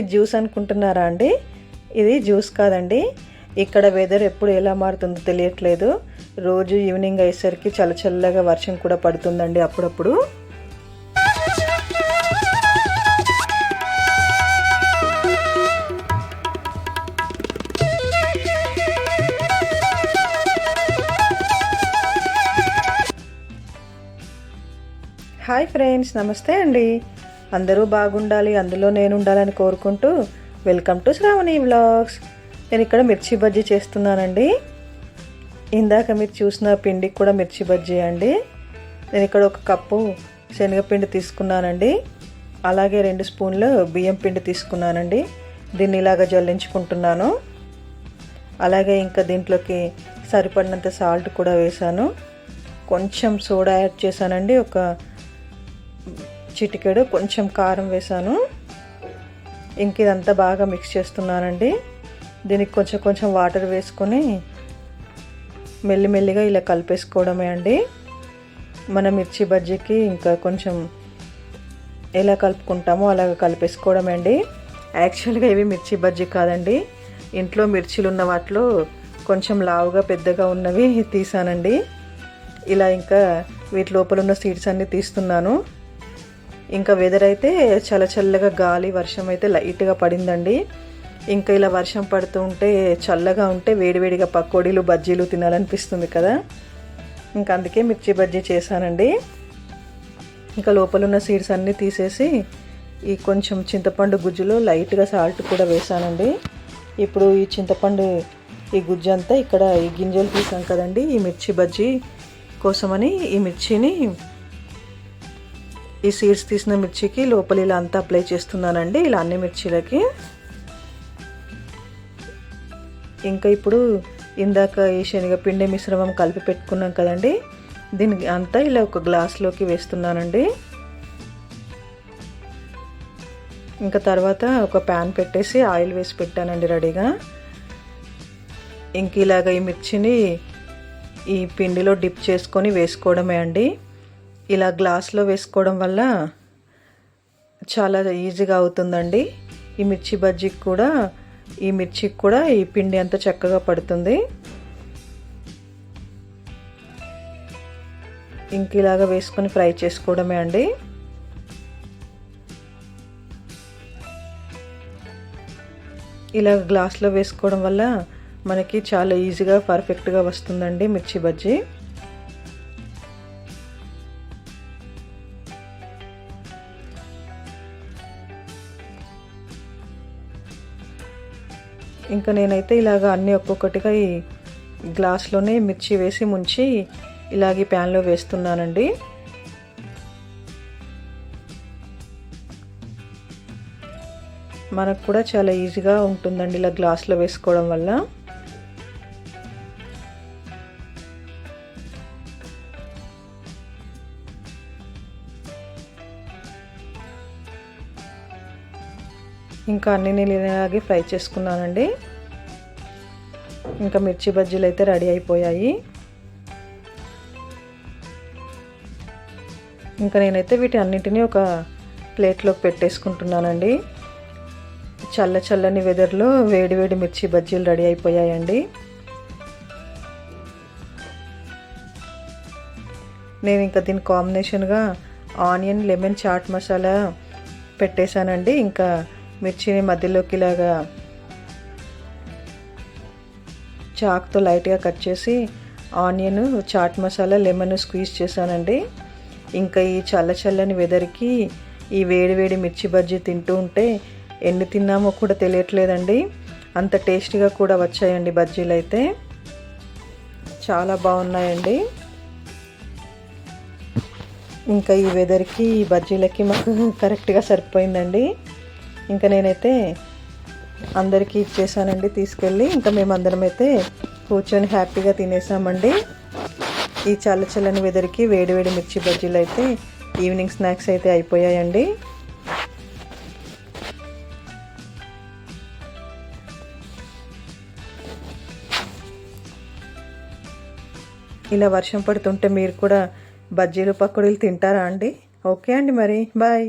Juice అనుకుంటున్నారా అండి? ఇది జ్యూస్ కాదండి. ఇక్కడ వెదర్ ఎప్పుడు ఎలా మారుతుందో తెలియట్లేదు. రోజు ఈవినింగ్ అయ్యేసరికి చల్ల చల్లగా వర్షం కూడా పడుతుందండి అప్పుడప్పుడు. హాయ్ ఫ్రెండ్స్ నమస్తే అండి. అందరూ బాగుండాలి అందులో నేను ఉండాలని కోరుకుంటూ వెల్కమ్ టు శ్రావణి వ్లాగ్స్. నేను ఇక్కడ మిర్చి బజ్జీ చేస్తున్నానండి. ఇందాక మీరు చూసిన పిండికి కూడా మిర్చి బజ్జీ అండి. నేను ఇక్కడ ఒక కప్పు శనగపిండి తీసుకున్నానండి. అలాగే రెండు స్పూన్లు బియ్యం పిండి తీసుకున్నానండి. దీన్ని ఇలాగ జల్లించుకుంటున్నాను. అలాగే ఇంకా దీంట్లోకి సరిపడినంత సాల్ట్ కూడా వేసాను కొంచెం సోడా యాడ్ చేశానండి. ఒక చిటికెడు కొంచెం కారం వేసాను ఇంక ఇదంతా బాగా మిక్స్ చేస్తున్నానండి. దీనికి కొంచెం కొంచెం వాటర్ వేసుకొని మెల్లిమెల్లిగా ఇలా కలిపేసుకోవడమే అండి. మన మిర్చి బజ్జీకి ఇంకా కొంచెం ఎలా కలుపుకుంటామో అలాగ కలిపేసుకోవడమే అండి. యాక్చువల్గా ఇవి మిర్చి బజ్జీ కాదండి. ఇంట్లో మిర్చిలు ఉన్న వాటిలో కొంచెం లావుగా పెద్దగా ఉన్నవి తీసానండి. ఇలా ఇంకా వీటి లోపల ఉన్న సీడ్స్ అన్నీ తీస్తున్నాను. ఇంకా వెదర్ అయితే చల్ల చల్లగా గాలి వర్షం అయితే లైట్గా పడిందండి. ఇంకా ఇలా వర్షం పడుతూ ఉంటే చల్లగా ఉంటే వేడివేడిగా పకోడీలు బజ్జీలు తినాలనిపిస్తుంది కదా. ఇంకా అందుకే మిర్చి బజ్జీ చేశానండి. ఇంకా లోపల ఉన్న సీడ్స్ అన్నీ తీసేసి ఈ కొంచెం చింతపండు గుజ్జులో లైట్గా సాల్ట్ కూడా వేసానండి ఇప్పుడు ఈ చింతపండు ఈ గుజ్జు అంతా ఇక్కడ ఈ గింజలు తీసాం కదండి ఈ మిర్చి బజ్జీ కోసమని ఈ మిర్చిని ఈ సీడ్స్ తీసిన మిర్చికి లోపల ఇలా అంతా అప్లై చేస్తున్నానండి. ఇలా అన్ని మిర్చీలకి. ఇంకా ఇప్పుడు ఇందాక ఈ శనగపిండి మిశ్రమం కలిపి పెట్టుకున్నాం కదండి. దీనికి అంతా ఇలా ఒక గ్లాస్లోకి వేస్తున్నానండి. ఇంకా తర్వాత ఒక ప్యాన్ పెట్టేసి ఆయిల్ వేసి పెట్టానండి రెడీగా. ఇంక ఇలాగ ఈ మిర్చిని ఈ పిండిలో డిప్ చేసుకొని వేసుకోవడమే అండి. ఇలా గ్లాస్లో వేసుకోవడం వల్ల చాలా ఈజీగా అవుతుందండి. ఈ మిర్చి బజ్జీకి కూడా ఈ మిర్చికి కూడా ఈ పిండి అంత చక్కగా పడుతుంది. ఇంక ఇలాగా వేసుకొని ఫ్రై చేసుకోవడమే అండి. ఇలా గ్లాస్లో వేసుకోవడం వల్ల మనకి చాలా ఈజీగా పర్ఫెక్ట్గా వస్తుందండి మిర్చి బజ్జీ. ఇంకా నేనైతే ఇలాగ అన్నీ ఒక్కొక్కటిగా ఈ గ్లాస్లోనే మిర్చి వేసి ముంచి ఇలాగే ప్యాన్లో వేస్తున్నానండి. మనకు కూడా చాలా ఈజీగా ఉంటుందండి ఇలా గ్లాస్లో వేసుకోవడం వల్ల. ఇంకా అన్ని నేను ఇలాగే ఫ్రై చేసుకున్నానండి. ఇంకా మిర్చి బజ్జీలు అయితే రెడీ అయిపోయాయి. ఇంకా నేనైతే వీటి అన్నిటినీ ఒక ప్లేట్లోకి పెట్టేసుకుంటున్నానండి. చల్ల చల్లని వెదర్లో వేడి వేడి మిర్చి బజ్జీలు రెడీ అయిపోయాయండి. నేను ఇంకా దీని కాంబినేషన్గా ఆనియన్ లెమన్ చాట్ మసాలా పెట్టేశానండి. ఇంకా మిర్చిని మధ్యలోకి ఇలాగా చాక్తో లైట్గా కట్ చేసి onion chaat masala lemon squeeze చేశానండి. ఇంకా ఈ చల్ల చల్లని వెదర్కి ఈ వేడి వేడి మిర్చి బజ్జీ తింటూ ఉంటే ఎన్ని తిన్నామో కూడా తెలియట్లేదండి. అంత టేస్టీగా కూడా వచ్చాయండి బజ్జీలు అయితే. చాలా బాగున్నాయండి. ఇంకా ఈ వెదర్కి ఈ బజ్జీలకి మాకు కరెక్ట్గా సరిపోయిందండి. ఇంకా నేనైతే అందరికీ ఇచ్చేసానండి తీసుకెళ్ళి. ఇంకా మేమందరం అయితే కూర్చొని హ్యాపీగా తినేసామండి. ఈ చల్ల చల్లని వెదర్కి వేడివేడి మిర్చి బజ్జీలు అయితే ఈవినింగ్ స్నాక్స్ అయితే అయిపోయాయండి. ఇలా వర్షం పడుతుంటే మీరు కూడా బజ్జీలు పకోడీలు తింటారా అండి? ఓకే అండి మరి. బాయ్.